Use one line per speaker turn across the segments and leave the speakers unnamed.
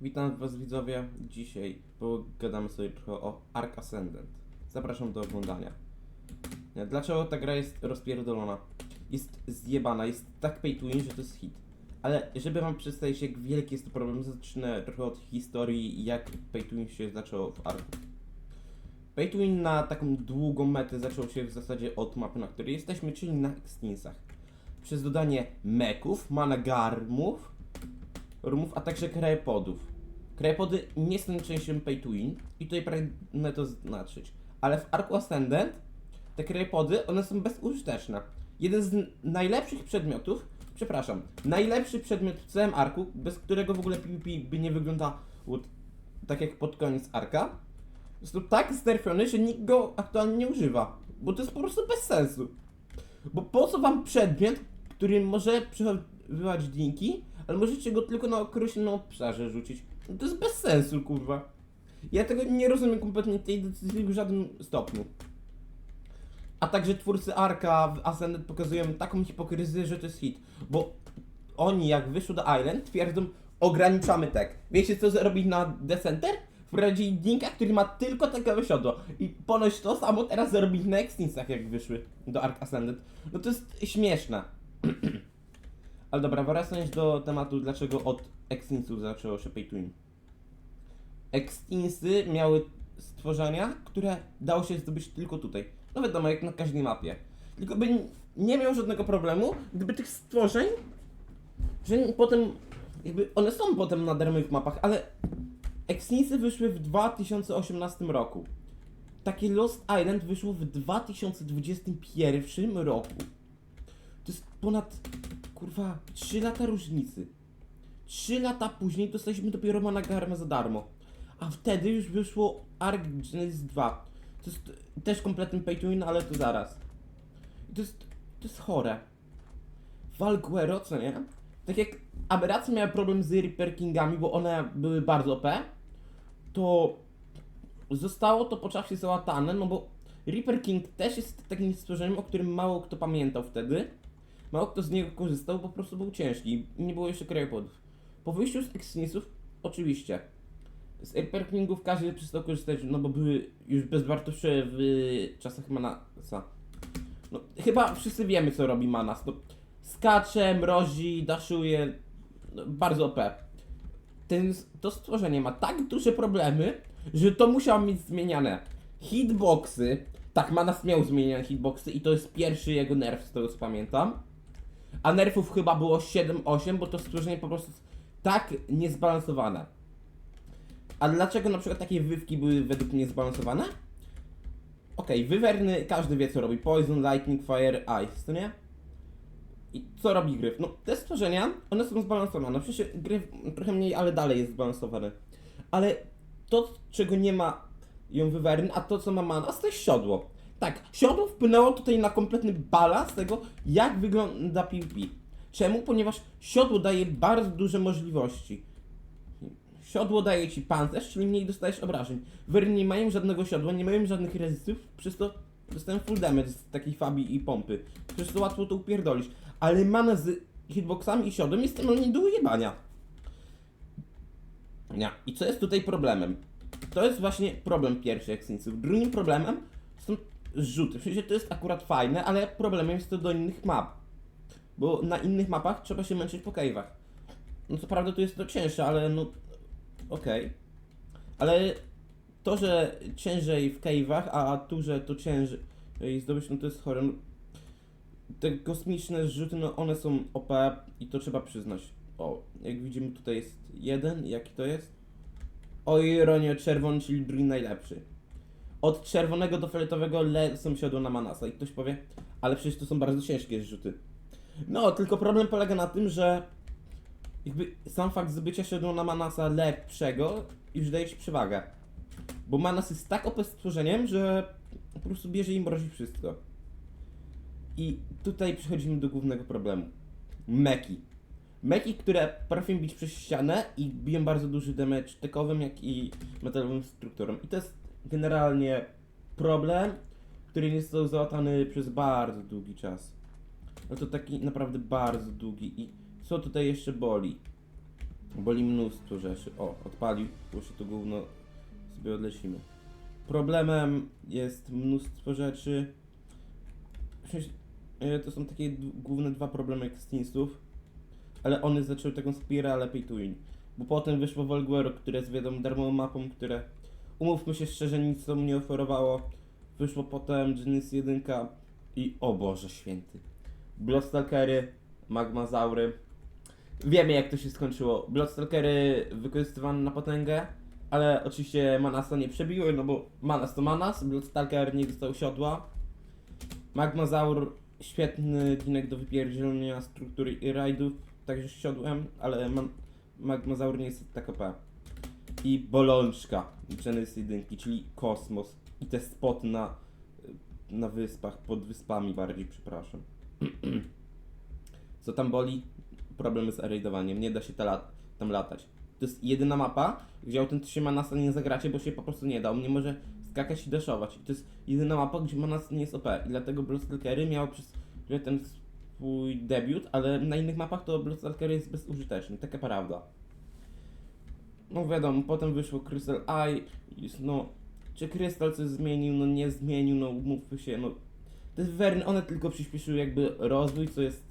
Witam was widzowie. Dzisiaj pogadamy sobie trochę o Ark Ascendant. Zapraszam do oglądania. Dlaczego ta gra jest rozpierdolona? Jest zjebana, jest tak pay to win, że to jest hit. Ale żeby wam przedstawić jak wielki jest to problem, zacznę trochę od historii jak pay to win się zaczęło w Arku. Pay to win na taką długą metę zaczął się w zasadzie od mapy, na której jesteśmy, czyli na Extinsach. Przez dodanie meków, managarmów, rumów, a także krajopodów. Krajopody nie są częścią pay to win i tutaj pragnę to znaczyć. Ale w Arku Ascendant te krajopody, one są bezużyteczne. Jeden z najlepszych przedmiotów, przepraszam, najlepszy przedmiot w całym Arku, bez którego w ogóle PvP by nie wyglądał tak jak pod koniec Arka, jest to tak znerfiony, że nikt go aktualnie nie używa. Bo to jest po prostu bez sensu. Bo po co wam przedmiot, który może przechowywać linki, ale możecie go tylko na określonym obszarze rzucić? To jest bez sensu, kurwa. Ja tego nie rozumiem kompletnie tej decyzji w żadnym stopniu. A także twórcy Arka w Ascendant pokazują taką hipokryzję, że to jest hit. Bo oni jak wyszło do Island twierdzą ograniczamy tek. Wiecie co zrobić na Decenter? Wprowadzili linka, który ma tylko takowe siodło. I ponoć to samo teraz zrobić na Extinsach jak wyszły do Ark Ascendant. No to jest śmieszne. Ale dobra, wracając do tematu, dlaczego od Extinsów zaczęło się pay to win. Extinsy miały stworzenia, które dało się zdobyć tylko tutaj. No wiadomo, jak na każdej mapie. Tylko by nie miał żadnego problemu, gdyby tych stworzeń, że potem, jakby one są potem na darmowych mapach, ale Extinsy wyszły w 2018 roku. Takie Lost Island wyszło w 2021 roku. Ponad, kurwa, 3 lata różnicy. 3 lata później dostaliśmy dopiero Managarmę za darmo. A wtedy już wyszło Ark Genesis 2. To jest też kompletny pay to win, ale to zaraz. I To jest, to jest chore. Valguero, co nie? Tak jak Aberracje miały problem z Reaper Kingami, bo one były bardzo OP, to zostało to po czasie załatane, no bo Reaper King też jest takim stworzeniem, o którym mało kto pamiętał wtedy. Mało kto z niego korzystał, bo po prostu był ciężki i nie było jeszcze krajopodów. Po wyjściu z Exynisów, oczywiście. Z Reaper Kingów każdy przestał korzystać, no bo były już bezwartościowe w czasach Manasa. No, chyba wszyscy wiemy, co robi Manas. No, skacze, mrozi, daszuje. No, bardzo OP. Ten, to stworzenie ma tak duże problemy, że to musiało mieć zmieniane hitboxy. Tak, Manas miał zmieniane hitboxy i to jest pierwszy jego nerf, z tego co pamiętam. A nerfów chyba było 7-8, bo to stworzenie po prostu tak niezbalansowane. A dlaczego na przykład takie wywki były według mnie zbalansowane? Okej, wywerny, każdy wie co robi. Poison, Lightning, Fire, Ice, to nie? I co robi gryf? No, te stworzenia, one są zbalansowane. Przecież gryf trochę mniej, ale dalej jest zbalansowany. Ale to, czego nie ma ją wywerny, a to, co ma manas, to jest siodło. Tak, siodło wpłynęło tutaj na kompletny balans tego, jak wygląda PvP. Czemu? Ponieważ siodło daje bardzo duże możliwości. Siodło daje ci pancerz, czyli mniej dostajesz obrażeń. Wery nie mają żadnego siodła, nie mają żadnych rezystów, przez to dostają full damage z takiej fabi i pompy. Przez to łatwo to upierdolić. Ale mana z hitboxami i siodłem jest normalnie do ujebania. Nie. I co jest tutaj problemem? To jest właśnie problem pierwszy Extinsów. Drugim problemem są zrzuty. W sensie to jest akurat fajne, ale problemem jest to do innych map. Bo na innych mapach trzeba się męczyć po cave'ach. No co prawda tu jest to cięższe, ale no okej. Ale to, że ciężej w cave'ach, a tu, że to ciężej zdobyć, no to jest chore. No, te kosmiczne zrzuty, no one są OP i to trzeba przyznać. O, jak widzimy tutaj jest jeden, jaki to jest? O ironio, czerwony, czyli drugi najlepszy. Od czerwonego do fioletowego lecą siodło na Manasa i ktoś powie, ale przecież to są bardzo ciężkie zrzuty. No, tylko problem polega na tym, że jakby sam fakt zbycia siodła na Manasa lepszego już daje ci przewagę. Bo Manas jest tak OP stworzeniem, że po prostu bierze i mrozi wszystko. I tutaj przechodzimy do głównego problemu. Meki. Meki, które potrafią bić przez ścianę i biją bardzo duży damage tekowym, jak i metalowym strukturą. I to jest generalnie problem, który nie został załatany przez bardzo długi czas. No to taki naprawdę bardzo długi. I co tutaj jeszcze boli? Boli mnóstwo rzeczy. O, odpalił, bo się to gówno sobie odlecimy. Problemem jest mnóstwo rzeczy. E, To są takie główne dwa problemy Extinsów, ale one zaczęły taką spiralę pay to win. Bo potem wyszło Volguero, które jest wiadomo darmową mapą, które umówmy się szczerze nic mu nie oferowało. Wyszło potem Genesis 1 i o Boże święty. Bloodstalkery, Magmazaury. Wiemy jak to się skończyło. Bloodstalkery wykorzystywane na potęgę, ale oczywiście Manasa nie przebiły, no bo Manas to Manas, Bloodstalker nie dostał siodła. Magmazaur, świetny ginek do wypierdzielenia struktury i rajdów, także siodłem, ale man, Magmazaur nie jest tak OP. I bolączka Genesis 1, czyli kosmos i te spoty na, na wyspach, pod wyspami bardziej, przepraszam. Co tam boli? Problemy z raidowaniem, nie da się ta lat, tam latać. To jest jedyna mapa, gdzie autentycznie Manasa nie zagracie, bo się po prostu nie da. On nie może skakać i daszować. I to jest jedyna mapa, gdzie Manas nie jest OP. I dlatego Bloodstalkery miał przez ten swój debiut, ale na innych mapach to Bloodstalker jest bezużyteczny. Taka prawda. No wiadomo, potem wyszło Crystal Eye. Jest, no, czy Crystal coś zmienił? No nie zmienił, no mówmy się, no. Te wywerny, one tylko przyspieszyły jakby rozwój, co jest...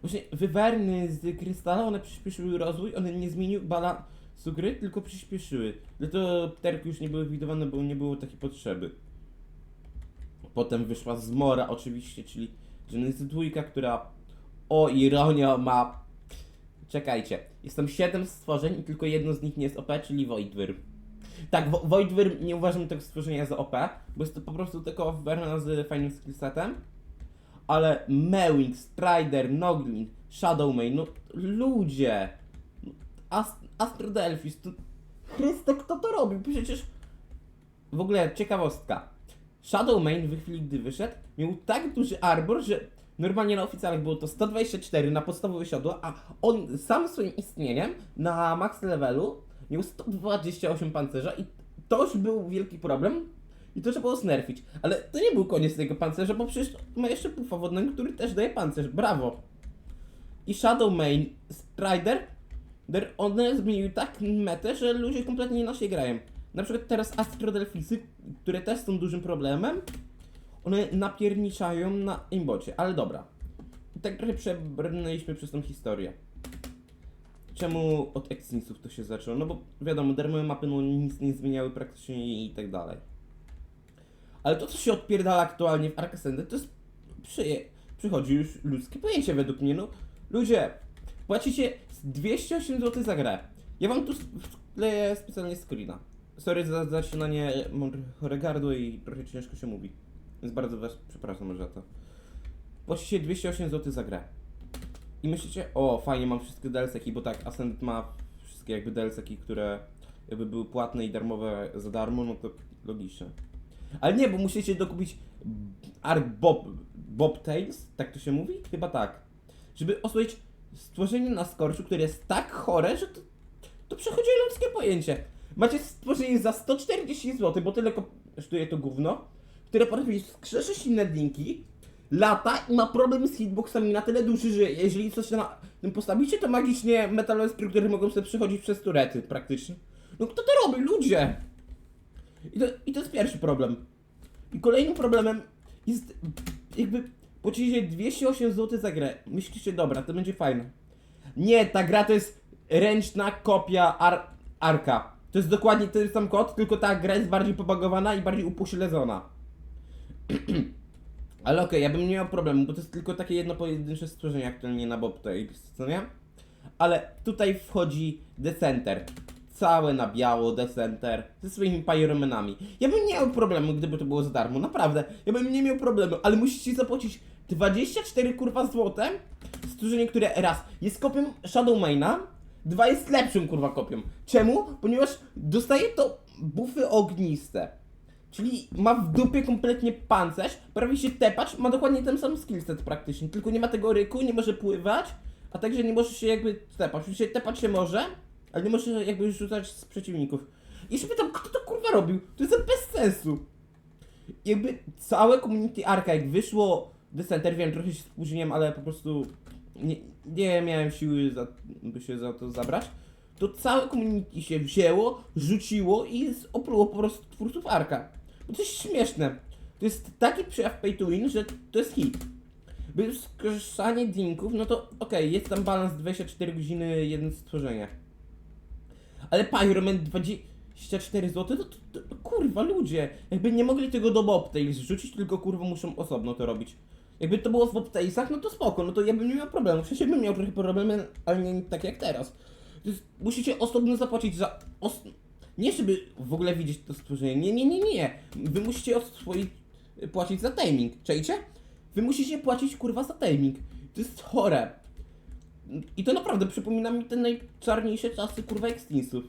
Właśnie wywerny z Krystala, one przyspieszyły rozwój, one nie zmieniły balansu gry, tylko przyspieszyły. Dlatego pterki już nie były widowane, bo nie było takiej potrzeby. Potem wyszła Zmora oczywiście, czyli Genesis 2, która o ironia ma... Czekajcie, jest tam 7 stworzeń i tylko jedno z nich nie jest OP, czyli Voidwyrm. Tak, Wo- Voidwyrm nie uważam tego stworzenia za OP, bo jest to po prostu tylko wywerna z fajnym skillsetem. Ale Mewing, Strider, Noglin, Shadowmane, no ludzie! Ast Astrodelphis, to... Chryste, kto to robił? Przecież... W ogóle ciekawostka. Shadowmane w chwili gdy wyszedł, miał tak duży arbor, że normalnie na oficjalnych było to 124 na podstawowe siodło, a on sam swoim istnieniem na max levelu miał 128 pancerza i to już był wielki problem i to trzeba było znerfić. Ale to nie był koniec tego pancerza, bo przecież ma jeszcze pufa wodnego, który też daje pancerz. Brawo! I Shadowmane, Strider, der- one zmieniły tak metę, że ludzie kompletnie inaczej grają. Na przykład teraz Astrodelfisy, które też są dużym problemem, one napierniczają na imbocie, ale dobra. Tak trochę przebrnęliśmy przez tą historię. Czemu od Extinsów to się zaczęło? No bo wiadomo, darmowe mapy no, nic nie zmieniały praktycznie i tak dalej. Ale to, co się odpierdala aktualnie w Arkasende, to jest przyje, przychodzi już ludzkie pojęcie według mnie. No, ludzie, płacicie z 208 zł za grę. Ja wam tu wkleję specjalnie screena. Sorry za mam trochę chore gardło i trochę ciężko się mówi. Więc bardzo was przepraszam za to. Płacicie 208 zł za grę. I myślicie, o fajnie mam wszystkie DLC-ki, bo tak, Ascent ma wszystkie jakby DLC-ki, które jakby były płatne i darmowe za darmo, no to logiczne. Ale nie, bo musicie dokupić Ark Bob, Bobtails, tak to się mówi? Chyba tak. Żeby oswoić stworzenie na skorczu, które jest tak chore, że to, to przechodzi ludzkie pojęcie. Macie stworzenie za 140 zł, bo tyle kosztuje to gówno, które potrafi skrzeszyć inne linki, lata i ma problem z hitboxami na tyle duży, że jeżeli coś na tym postawicie, to magicznie metalowe struktury mogą sobie przechodzić przez turety praktycznie. No kto to robi? Ludzie! I to, I to jest pierwszy problem. I kolejnym problemem jest jakby płacicie 208 zł za grę. Myślicie, dobra, to będzie fajne. Nie, ta gra to jest ręczna kopia ar Arka. To jest dokładnie ten sam kod, tylko ta gra jest bardziej pobagowana i bardziej upośledzona. Ale okej, ja bym nie miał problemu, bo to jest tylko takie jedno pojedyncze stworzenie aktualnie na Bob co nie? Ale tutaj wchodzi Decenter. Całe na biało Decenter ze swoimi pyromenami. Ja bym nie miał problemu, gdyby to było za darmo, naprawdę. Ja bym nie miał problemu, ale musicie zapłacić 24 kurwa złote stworzenie, które raz jest kopią Shadowmaina, dwa jest lepszym kurwa kopią. Czemu? Ponieważ dostaje to bufy ogniste. Czyli ma w dupie kompletnie pancerz, prawie się tepać, ma dokładnie ten sam skillset praktycznie, tylko nie ma tego ryku, nie może pływać, a także nie może się jakby tepać. Oczywiście tepać się może, ale nie może jakby rzucać z przeciwników. I się pytam, kto to kurwa robił? To jest bez sensu. Jakby całe community Arca, jak wyszło The Center, wiem, trochę się spóźniłem, ale po prostu nie, nie miałem siły, za, by się za to zabrać. to całe community się wzięło, rzuciło i opluło po prostu twórców Arka. Bo to jest śmieszne. To jest taki przejaw pay to win, że to jest hit. By skorzystanie dinków, no to okej, jest tam balans 24 godziny, jeden stworzenia. Ale Pyroman 24 zł, to, to, to kurwa ludzie, jakby nie mogli tego do Bobtails rzucić, tylko kurwa muszą osobno to robić. Jakby to było w Bobtailsach, no to spoko, no to ja bym nie miał problemu. W sensie bym miał trochę problemy, ale nie tak jak teraz. To jest, musicie osobno zapłacić za. Os... Nie żeby w ogóle widzieć to stworzenie. Nie, nie, nie, nie. Wy musicie od swoich płacić za timing. Czajcie? Wy musicie płacić kurwa za timing. To jest chore. I to naprawdę przypomina mi te najczarniejsze czasy kurwa Extinsów.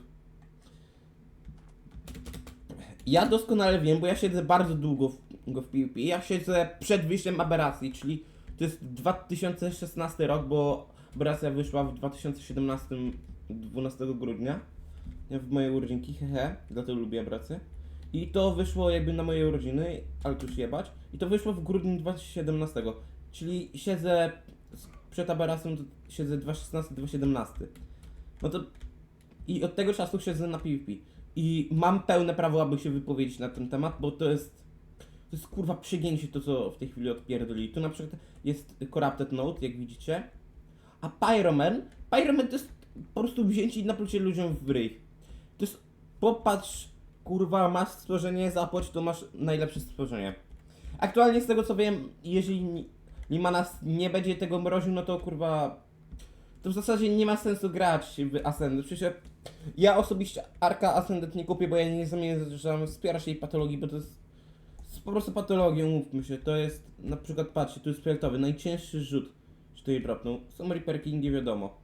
Ja doskonale wiem, bo ja siedzę bardzo długo w, w PvP. Ja siedzę przed wyjściem Aberracji, czyli to jest 2016 rok, bo Aberracja wyszła w 2017 12 grudnia. W moje urodzinki, hehe, dlatego lubię Aberrację. I to wyszło jakby na moje urodziny, ale tu już jebać. I to wyszło w grudniu 2017, czyli siedzę przed Aberracją, to siedzę 2016-2017. No to i od tego czasu siedzę na PvP. I mam pełne prawo, aby się wypowiedzieć na ten temat, bo to jest. To jest kurwa przygięcie to, co w tej chwili odpierdoli. Tu na przykład jest Corrupted Note, jak widzicie. A Pyroman. Pyroman to jest po prostu wzięcie i naplucie ludziom w ryj. To jest. Popatrz, kurwa, masz stworzenie, zapłać, to masz najlepsze stworzenie. Aktualnie z tego co wiem, jeżeli ni- Limanas nie będzie tego mroził, no to kurwa. To w zasadzie nie ma sensu grać w Ascendant. Przecież ja osobiście Arka Ascendant nie kupię, bo ja nie zamierzam wspierać jej patologii, bo to jest, to jest po prostu patologią, umówmy się. To jest, na przykład, patrzcie, tu jest fioletowy, najcięższy rzut, że tutaj dropnął. Są reperki, nie wiadomo.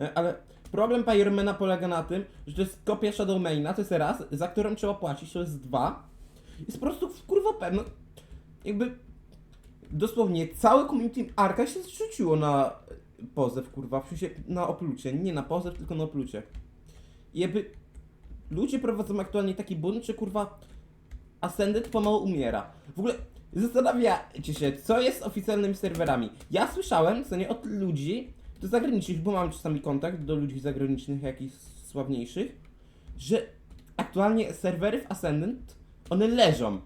E, Ale problem Pyromana polega na tym, że to jest kopia Shadowmaina, to jest raz, za którą trzeba płacić, to jest dwa. Jest po prostu kurwa pewno, jakby dosłownie całe community Arka się zrzuciło na pozew, kurwa, w sensie na oplucie, nie na pozew, tylko na oplucie. I jakby ludzie prowadzą aktualnie taki bunt, że kurwa Ascended pomału umiera. W ogóle zastanawiacie się, co jest oficjalnymi serwerami. Ja słyszałem, co nie od ludzi, zagranicznych, bo mam czasami kontakt do ludzi zagranicznych, jakichś sławniejszych, że aktualnie serwery w Ascendant, one leżą.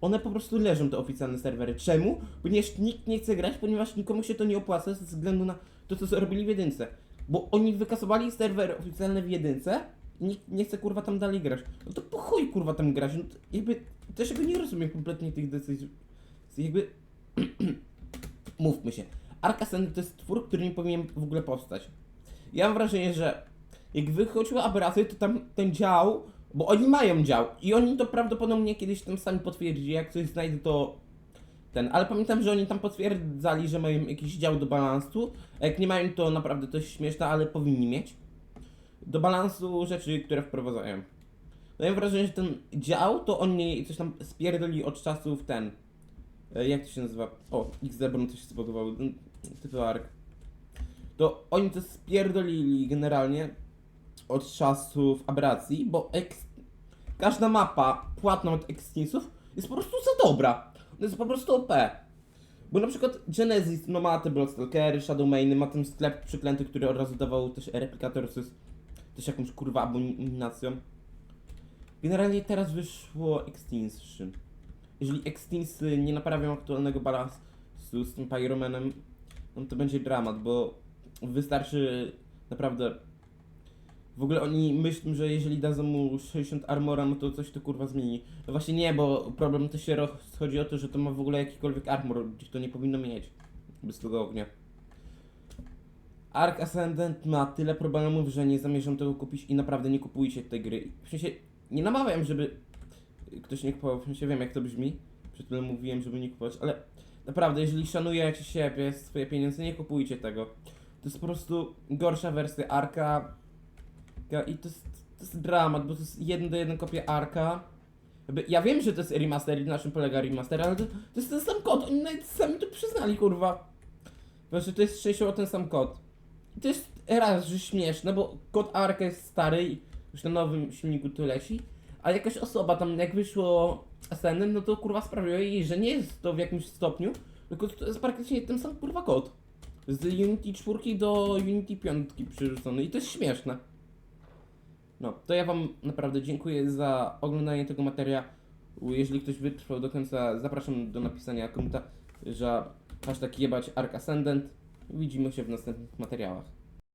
One po prostu leżą, te oficjalne serwery. Czemu? Ponieważ nikt nie chce grać, ponieważ nikomu się to nie opłaca ze względu na to, co zrobili w jedynce. Bo oni wykasowali serwery oficjalne w jedynce nikt nie chce kurwa tam dalej grać. No to po chuj kurwa tam grać. No to jakby też jakby nie rozumiem kompletnie tych decyzji. Jakby mówmy się. Ark Ascendant to jest twór, który nie powinien w ogóle powstać. Ja mam wrażenie, że jak wychodziły aberracje, to tam ten dział, bo oni mają dział i oni to prawdopodobnie kiedyś tam sami potwierdzili, jak coś znajdę to ten, ale pamiętam, że oni tam potwierdzali, że mają jakiś dział do balansu, a jak nie mają to naprawdę to jest śmieszne, ale powinni mieć do balansu rzeczy, które wprowadzają. No ja mam wrażenie, że ten dział, to oni coś tam spierdoli od czasów ten, e, jak to się nazywa? O, X-Zebron coś spodobało, ark. To oni to spierdolili generalnie od czasów aberracji, bo każda mapa płatna od Extinsów jest po prostu za dobra. To jest po prostu OP. Bo na przykład Genesis no ma te Blockstalkery, Shadowmainy, ma ten sklep przyklęty, który od razu dawał też replikator, co jest też jakąś kurwa abominacją. Generalnie teraz wyszło Extinction. Jeżeli Extinsy nie naprawią aktualnego balansu z tym Pyromanem, no to będzie dramat, bo wystarczy naprawdę w ogóle oni myślą, że jeżeli dadzą mu 60 armora, no to coś to kurwa zmieni. No właśnie nie, bo problem to się chodzi o to, że to ma w ogóle jakikolwiek armor, gdzieś to nie powinno mieć. Bez tego ognia. Ark Ascendant ma tyle problemów, że nie zamierzam tego kupić i naprawdę nie kupujcie tej gry. W sensie, nie namawiam, żeby ktoś nie kupował, w sensie wiem jak to brzmi. Przed chwilą mówiłem, żeby nie kupować, ale naprawdę, jeżeli szanujecie siebie, swoje pieniądze, nie kupujcie tego. To jest po prostu gorsza wersja Arka. I to jest, to jest dramat, bo to jest jeden do jeden kopia Arka. Ja wiem, że to jest remaster na czym polega remaster, ale to, to jest ten sam kod, oni nawet sami to przyznali, kurwa. Że to jest częściowo ten sam kod. I to jest raz, że śmieszne, bo kod Arka jest stary i już na nowym silniku to leci, a jakaś osoba tam, jak wyszło Senem, no to kurwa sprawiło jej, że nie jest to w jakimś stopniu, tylko to jest praktycznie ten sam kurwa kod. Z Unity 4 do Unity 5 przerzucony i to jest śmieszne. No, to ja wam naprawdę dziękuję za oglądanie tego materiału. Jeżeli ktoś wytrwał do końca, zapraszam do napisania komentarza hashtag jebać Arc Ascendant. Widzimy się w następnych materiałach.